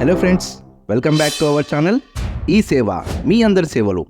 Hello friends welcome back to our channel ఈ సేవ మీ అందరి సేవలు.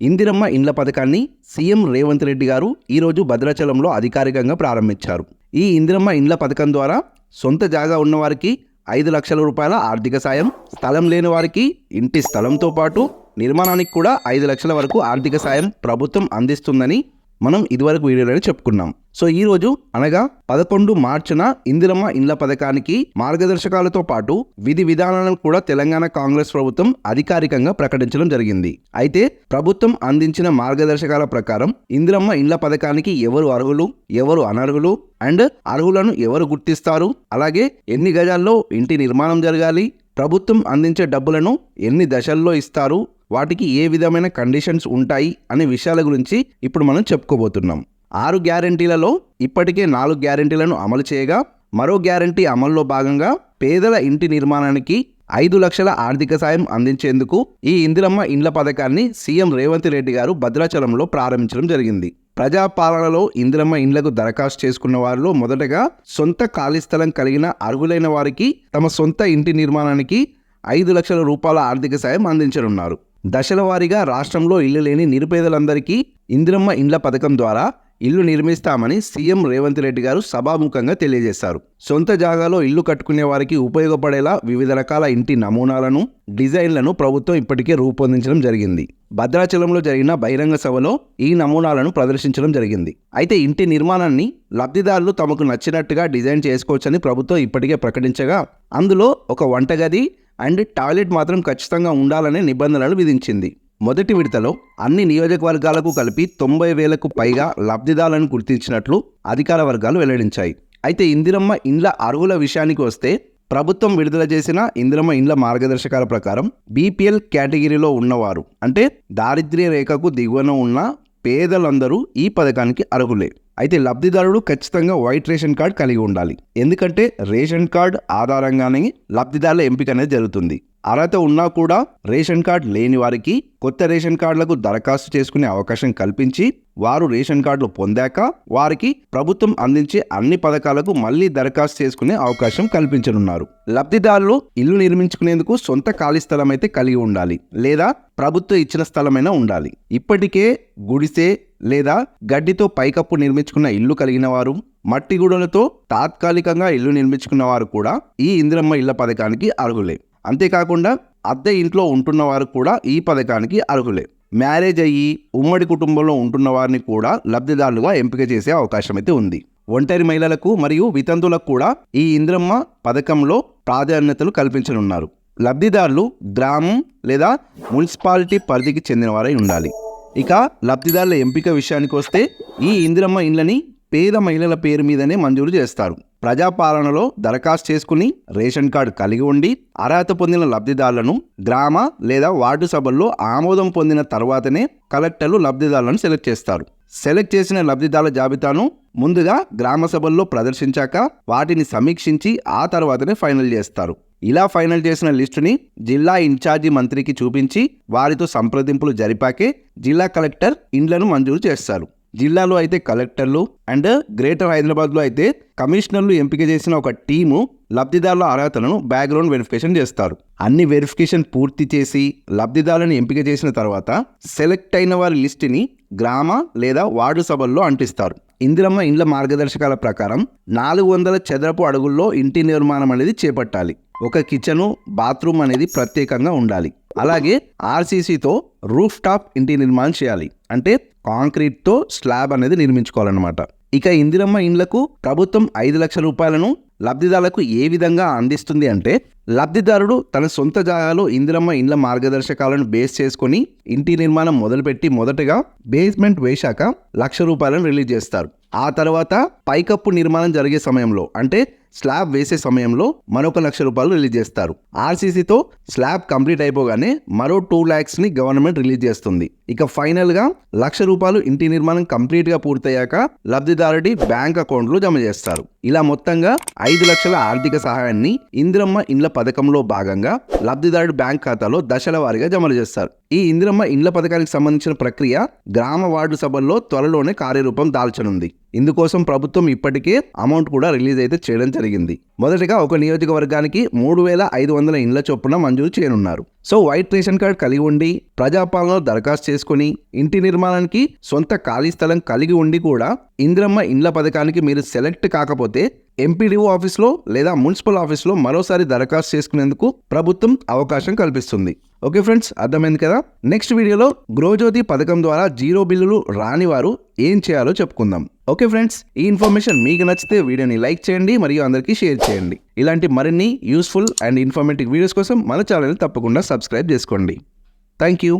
ఇందిరమ్మ ఇండ్ల పథకాన్ని సీఎం రేవంత్ రెడ్డి గారు ఈరోజు భద్రాచలంలో అధికారికంగా ప్రారంభించారు. ఈ ఇందిరమ్మ ఇండ్ల పథకం ద్వారా సొంత జాగా ఉన్నవారికి ఐదు లక్షల రూపాయల ఆర్థిక సాయం స్థలం లేని వారికి ఇంటి స్థలంతో పాటు నిర్మాణానికి కూడా ఐదు లక్షల వరకు ఆర్థిక సాయం ప్రభుత్వం అందిస్తుందని మనం ఇదివరకు వీడియోలోనే చెప్పుకున్నాం. సో ఈ రోజు అనగా పదకొండు మార్చిన ఇందిరమ్మ ఇండ్ల పథకానికి మార్గదర్శకాలతో పాటు విధి విధానాలను కూడా తెలంగాణ కాంగ్రెస్ ప్రభుత్వం అధికారికంగా ప్రకటించడం జరిగింది. అయితే ప్రభుత్వం అందించిన మార్గదర్శకాల ప్రకారం ఇందిరమ్మ ఇండ్ల పథకానికి ఎవరు అర్హులు ఎవరు అనర్హులు అండ్ అర్హులను ఎవరు గుర్తిస్తారు? అలాగే ఎన్ని గజాల్లో ఇంటి నిర్మాణం జరగాలి? ప్రభుత్వం అందించే డబ్బులను ఎన్ని దశల్లో ఇస్తారు? వాటికి ఏ విధమైన కండిషన్స్ ఉంటాయి అనే విషయాల గురించి ఇప్పుడు మనం చెప్పుకోబోతున్నాం. ఆరు గ్యారంటీలలో ఇప్పటికే నాలుగు గ్యారంటీలను అమలు చేయగా మరో గ్యారంటీ అమల్లో భాగంగా పేదల ఇంటి నిర్మాణానికి ఐదు లక్షల ఆర్థిక సాయం అందించేందుకు ఈ ఇందిరమ్మ ఇండ్ల పథకాన్ని సీఎం రేవంత్ రెడ్డి గారు భద్రాచలంలో ప్రారంభించడం జరిగింది. ప్రజాపాలనలో ఇందిరమ్మ ఇండ్లకు దరఖాస్తు చేసుకున్న వారిలో మొదటగా సొంత ఖాళీ స్థలం కలిగిన అర్హులైన వారికి తమ సొంత ఇంటి నిర్మాణానికి ఐదు లక్షల రూపాయల ఆర్థిక సాయం అందించనున్నారు. దశల వారీగా రాష్ట్రంలో ఇల్లు లేని నిరుపేదలందరికీ ఇందిరమ్మ ఇండ్ల పథకం ద్వారా ఇల్లు నిర్మిస్తామని సీఎం రేవంత్ రెడ్డి గారు సభాముఖంగా తెలియజేశారు. సొంత జాగాలో ఇల్లు కట్టుకునే వారికి ఉపయోగపడేలా వివిధ రకాల ఇంటి నమూనాలను డిజైన్లను ప్రభుత్వం ఇప్పటికే రూపొందించడం జరిగింది. భద్రాచలంలో జరిగిన బహిరంగ సభలో ఈ నమూనాలను ప్రదర్శించడం జరిగింది. అయితే ఇంటి నిర్మాణాన్ని లబ్ధిదారులు తమకు నచ్చినట్టుగా డిజైన్ చేసుకోవచ్చని ప్రభుత్వం ఇప్పటికే ప్రకటించగా అందులో ఒక వంటగది అండ్ టాయిలెట్ మాత్రం ఖచ్చితంగా ఉండాలనే నిబంధనలు విధించింది. మొదటి విడతలో అన్ని నియోజకవర్గాలకు కలిపి తొంభై వేలకు పైగా లబ్ధిదారులను గుర్తించినట్లు అధికార వర్గాలు వెల్లడించాయి. అయితే ఇందిరమ్మ ఇండ్ల అరువుల విషయానికి వస్తే ప్రభుత్వం విడుదల చేసిన ఇందిరమ్మ ఇండ్ల మార్గదర్శకాల ప్రకారం బీపీఎల్ కేటగిరీలో ఉన్నవారు అంటే దారిద్ర్య రేఖకు దిగువన ఉన్న పేదలందరూ ఈ పథకానికి అర్హులే. అయితే లబ్ధిదారుడు ఖచ్చితంగా వైట్ రేషన్ కార్డ్ కలిగి ఉండాలి. ఎందుకంటే రేషన్ కార్డ్ ఆధారంగానే లబ్ధిదారుల ఎంపిక అనేది జరుగుతుంది. అర్హత ఉన్నా కూడా రేషన్ కార్డ్ లేని వారికి కొత్త రేషన్ కార్డులకు దరఖాస్తు చేసుకునే అవకాశం కల్పించి వారు రేషన్ కార్డులు పొందాక వారికి ప్రభుత్వం అందించే అన్ని పథకాలకు మళ్ళీ దరఖాస్తు చేసుకునే అవకాశం కల్పించనున్నారు. లబ్ధిదారులు ఇల్లు నిర్మించుకునేందుకు సొంత ఖాళీ స్థలం అయితే కలిగి ఉండాలి లేదా ప్రభుత్వం ఇచ్చిన స్థలమైనా ఉండాలి. ఇప్పటికే గుడిసె లేదా గడ్డితో పైకప్పు నిర్మించుకున్న ఇల్లు కలిగిన వారు మట్టి గూడలతో తాత్కాలికంగా ఇల్లు నిర్మించుకున్న వారు కూడా ఈ ఇందిరమ్మ ఇళ్ళ పథకానికి అర్హులే. అంతేకాకుండా అద్దె ఇంట్లో ఉంటున్న వారు కూడా ఈ పథకానికి అర్హులే. మ్యారేజ్ అయ్యి ఉమ్మడి కుటుంబంలో ఉంటున్న వారిని కూడా లబ్ధిదారులుగా ఎంపిక చేసే అవకాశం అయితే ఉంది. ఒంటరి మహిళలకు మరియు వితంతులకు కూడా ఈ ఇంద్రమ్మ పథకంలో ప్రాధాన్యతలు కల్పించనున్నారు. లబ్ధిదారులు గ్రామం లేదా మున్సిపాలిటీ పరిధికి చెందినవారై ఉండాలి. ఇక లబ్ధిదారుల ఎంపిక విషయానికి వస్తే ఈ ఇందిరమ్మ ఇండ్లని పేద మహిళల పేరు మీదనే మంజూరు చేస్తారు. ప్రజాపాలనలో దరఖాస్తు చేసుకుని రేషన్ కార్డు కలిగి ఉండి అర్హత పొందిన లబ్ధిదారులను గ్రామ లేదా వార్డు సభల్లో ఆమోదం పొందిన తర్వాతనే కలెక్టర్లు లబ్ధిదారులను సెలెక్ట్ చేస్తారు. సెలెక్ట్ చేసిన లబ్ధిదారుల జాబితాను ముందుగా గ్రామ సభల్లో ప్రదర్శించాక వాటిని సమీక్షించి ఆ తర్వాతనే ఫైనల్ చేస్తారు. ఇలా ఫైనల్ చేసిన లిస్టుని జిల్లా ఇన్ఛార్జి మంత్రికి చూపించి వారితో సంప్రదింపులు జరిపాకే జిల్లా కలెక్టర్ ఇండ్లను మంజూరు చేస్తారు. జిల్లాలో అయితే కలెక్టర్లు అండ్ గ్రేటర్ హైదరాబాద్లో అయితే కమిషనర్లు ఎంపిక చేసిన ఒక టీము లబ్ధిదారుల అర్హతలను బ్యాక్గ్రౌండ్ వెరిఫికేషన్ చేస్తారు. అన్ని వెరిఫికేషన్ పూర్తి చేసి లబ్ధిదారులను ఎంపిక చేసిన తర్వాత సెలెక్ట్ అయిన వారి లిస్టుని గ్రామ లేదా వార్డు సభల్లో అంటిస్తారు. ఇందిరమ్మ ఇండ్ల మార్గదర్శకాల ప్రకారం నాలుగు వందల చదరపు అడుగుల్లో ఇంటి నిర్మాణం అనేది చేపట్టాలి. ఒక కిచెను బాత్రూమ్ అనేది ప్రత్యేకంగా ఉండాలి. అలాగే ఆర్సీసీతో రూఫ్ టాప్ ఇంటి నిర్మాణం చేయాలి. అంటే కాంక్రీట్తో స్లాబ్ అనేది నిర్మించుకోవాలన్నమాట. ఇక ఇందిరమ్మ ఇండ్లకు ప్రభుత్వం ఐదు లక్షల రూపాయలను లబ్ధిదారులకు ఏ విధంగా అందిస్తుంది అంటే లబ్ధిదారుడు తన సొంత జాగాలో ఇందిరమ్మ ఇండ్ల మార్గదర్శకాలను బేస్ చేసుకొని ఇంటి నిర్మాణం మొదలుపెట్టి మొదటగా బేస్మెంట్ వేశాక లక్ష రూపాయలను రిలీజ్ చేస్తారు. ఆ తర్వాత పైకప్పు నిర్మాణం జరిగే సమయంలో అంటే స్లాబ్ వేసే సమయంలో మరొక లక్ష రూపాయలు రిలీజ్ చేస్తారు. ఆర్సీసీతో స్లాబ్ కంప్లీట్ అయిపోగానే మరో టూ ల్యాక్స్ని గవర్నమెంట్ రిలీజ్ చేస్తుంది. ఇక ఫైనల్గా లక్ష రూపాయలు ఇంటి నిర్మాణం కంప్లీట్గా పూర్తయ్యాక లబ్ధిదారుడి బ్యాంక్ అకౌంట్లో జమ చేస్తారు. ఇలా మొత్తంగా ఐదు లక్షల ఆర్థిక సహాయాన్ని ఇందిరమ్మ ఇండ్ల పథకంలో భాగంగా లబ్ధిదారుడు బ్యాంక్ ఖాతాలో దశల వారీగా జమ చేస్తారు. ఈ ఇందిరమ్మ ఇండ్ల పథకానికి సంబంధించిన ప్రక్రియ గ్రామ వార్డు సభల్లో త్వరలోనే కార్యరూపం దాల్చనుంది. ఇందుకోసం ప్రభుత్వం ఇప్పటికే అమౌంట్ కూడా రిలీజ్ అయితే చేయడం జరిగింది. మొదటగా ఒక నియోజకవర్గానికి మూడు వేల ఐదు వందల ఇండ్ల చొప్పున మంజూరు చేయనున్నారు. సో వైట్ రేషన్ కార్డ్ కలిగి ఉండి ప్రజాపాలనలో దరఖాస్తు చేసుకుని ఇంటి నిర్మాణానికి సొంత ఖాళీ స్థలం కలిగి ఉండి కూడా ఇందిరమ్మ ఇండ్ల పథకానికి మీరు సెలెక్ట్ కాకపోతే ఎంపీడీఓ ఆఫీస్లో లేదా మున్సిపల్ ఆఫీస్లో మరోసారి దరఖాస్తు చేసుకునేందుకు ప్రభుత్వం అవకాశం కల్పిస్తుంది. ఓకే ఫ్రెండ్స్ అర్థమైంది కదా? నెక్స్ట్ వీడియోలో గృహజ్యోతి పథకం ద్వారా జీరో బిల్లులు రాని వారు ఏం చేయాలో చెప్పుకుందాం. ఓకే ఫ్రెండ్స్ ఈ ఇన్ఫర్మేషన్ మీకు నచ్చితే వీడియోని లైక్ చేయండి మరియు అందరికీ షేర్ చేయండి. ఇలాంటి మరిన్ని యూస్ఫుల్ అండ్ ఇన్ఫర్మేటివ్ వీడియోస్ కోసం మన ఛానల్ని తప్పకుండా సబ్స్క్రైబ్ చేసుకోండి. Thank you.